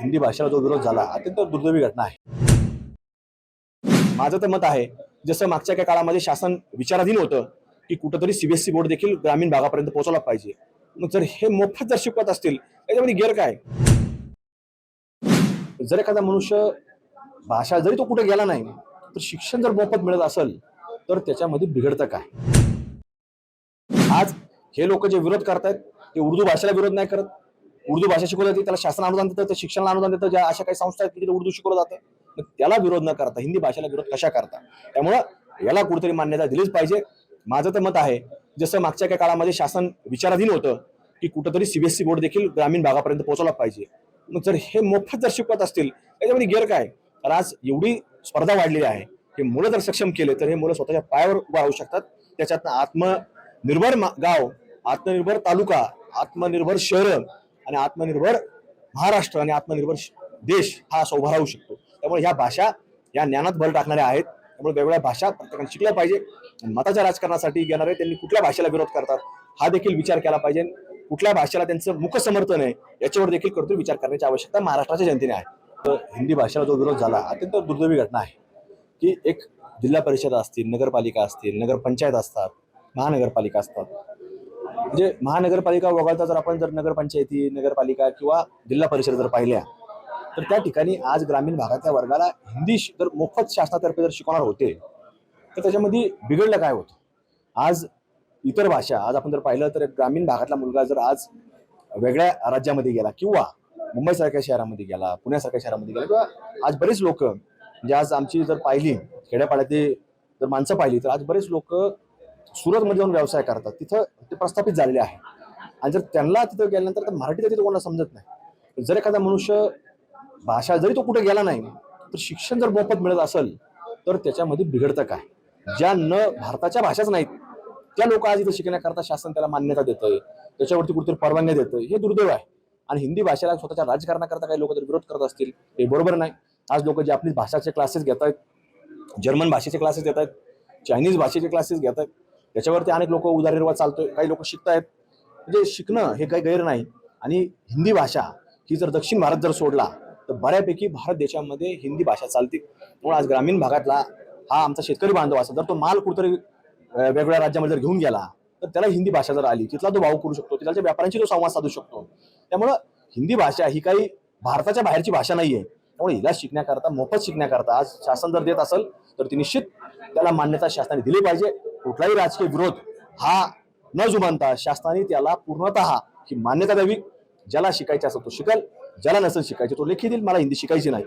हिंदी भाषेला जो विरोध झाला अत्यंत दुर्दैवी घटना आहे. माझं तर मत आहे जसं मागच्या काही काळामध्ये शासन विचाराधीन होतं की कुठंतरी सीबीएसई बोर्ड देखील ग्रामीण भागापर्यंत पोहोचवला पाहिजे. मग जर हे मोफत जर शिकवत असतील त्याच्यामध्ये गैर काय? जर एखादा मनुष्य भाषा जरी तो कुठे गेला नाही तर शिक्षण जर मोफत मिळत असेल तर त्याच्यामध्ये बिघडतं काय? आज हे लोक जे विरोध करतायत ते उर्दू भाषेला विरोध नाही करत उर्दू भाषा शिकवली जाते त्याला शासन अनुदान देतं त्या शिक्षणाला अनुदान देतं ज्या अशा काही संस्था आहेत की तिथे उर्दू शिकवलं जातं. मग त्याला विरोध न करता हिंदी भाषेला विरोध कशा करता? त्यामुळं याला कुठेतरी मान्यता दिलीच पाहिजे. माझं तर मत आहे जसं मागच्या काही काळामध्ये शासन विचाराधीन होतं की कुठंतरी सीबीएसई बोर्ड देखील ग्रामीण भागापर्यंत पोहोचवला पाहिजे. मग जर हे मोफत जर शिकवत असतील त्याच्यामध्ये गेअर काय? तर आज एवढी स्पर्धा वाढलेली आहे. हे मुलं जर सक्षम केले तर हे मुलं स्वतःच्या पायावर उभा राहू शकतात. त्याच्यातनं आत्मनिर्भर गाव आत्मनिर्भर तालुका आत्मनिर्भर शहर आणि आत्मनिर्भर महाराष्ट्र आणि आत्मनिर्भर देश हा असा उभा राहू शकतो. त्यामुळे ह्या भाषा या ज्ञानात भर टाकणाऱ्या आहेत. त्यामुळे वेगवेगळ्या भाषा प्रत्येकाने शिकल्या पाहिजे. मताच्या राजकारणासाठी घेणारे त्यांनी कुठल्या भाषेला विरोध करतात हा देखील विचार केला पाहिजे. कुठल्या भाषेला त्यांचं मुख समर्थन आहे याच्यावर देखील कर्तृत्व विचार करण्याची आवश्यकता महाराष्ट्राच्या जनतेने आहे. तर हिंदी भाषेला जो विरोध झाला अत्यंत दुर्दैवी घटना आहे. की एक जिल्हा परिषद असतील नगरपालिका असतील नगरपंचायत असतात महानगरपालिका असतात म्हणजे महानगरपालिका वगळता जर आपण जर नगरपंचायती नगरपालिका किंवा जिल्हा परिषद जर पाहिल्या तर त्या ठिकाणी आज ग्रामीण भागातल्या वर्गाला हिंदी जर मोफत शासनातर्फे जर शिकवणार होते तर त्याच्यामध्ये बिघडलं काय होतं? आज इतर भाषा आज आपण जर पाहिलं तर ग्रामीण भागातला मुलगा जर आज वेगळ्या राज्यामध्ये गेला किंवा मुंबईसारख्या शहरामध्ये गेला पुण्यासारख्या शहरामध्ये गेला किंवा आज बरेच लोक म्हणजे आज आमची जर पाहिली खेड्यापाड्यातली जर माणसं पाहिली तर आज बरेच लोक सुरतमध्ये जाऊन व्यवसाय करतात. तिथं ते प्रस्थापित झालेले आहे. आणि जर त्यांना तिथं गेल्यानंतर तर मराठी तर तिथं कोणाला समजत नाही. जर एखादा मनुष्य भाषा जरी तो कुठे गेला नाही तर शिक्षण जर मोफत मिळत असेल तर त्याच्यामध्ये बिघडतं काय? ज्या न भारताच्या भाषाच नाहीत त्या लोक आज इथे शिकण्याकरता शासन त्याला मान्यता देतंय. त्याच्यावरती कुठेतरी परवानग्या देतंय. हे दुर्दैव आहे. आणि हिंदी भाषेला स्वतःच्या राजकारणाकरता काही लोक जर विरोध करत असतील हे बरोबर नाही. आज लोक जे आपली भाषाचे क्लासेस घेत आहेत जर्मन भाषेचे क्लासेस घेत आहेत चायनीज भाषेचे क्लासेस घेत आहेत याच्यावरती अनेक लोक उदारनिर्वाह चालतोय काही लोक शिकतायत. म्हणजे शिकणं हे काही गैर नाही. आणि हिंदी भाषा ही जर दक्षिण भारत जर सोडला तर बऱ्यापैकी भारत देशामध्ये हिंदी भाषा चालते. म्हणून आज ग्रामीण भागातला हा आमचा शेतकरी बांधव असेल जर तो माल कुठेतरी वेगवेगळ्या राज्यामध्ये जर घेऊन गेला तर त्याला हिंदी भाषा जर आली तिथला तो भाव करू शकतो तिथल्या व्यापाऱ्यांशी तो संवाद साधू शकतो. त्यामुळं हिंदी भाषा ही काही भारताच्या बाहेरची भाषा नाहीये. त्यामुळे हिला शिकण्याकरता मोफत शिकण्याकरता आज शासन जर देत असेल तर ती निश्चित त्याला मान्यता शासनाने दिली पाहिजे. कुठलाही राजकीय विरोध हा न जुमानता शासनाने त्याला पूर्णतः ही मान्यता द्यावी. ज्याला शिकायचं असेल तो शिकल ज्याला नसेल शिकायचं तो लेखी देईल. मला हिंदी शिकायची नाही.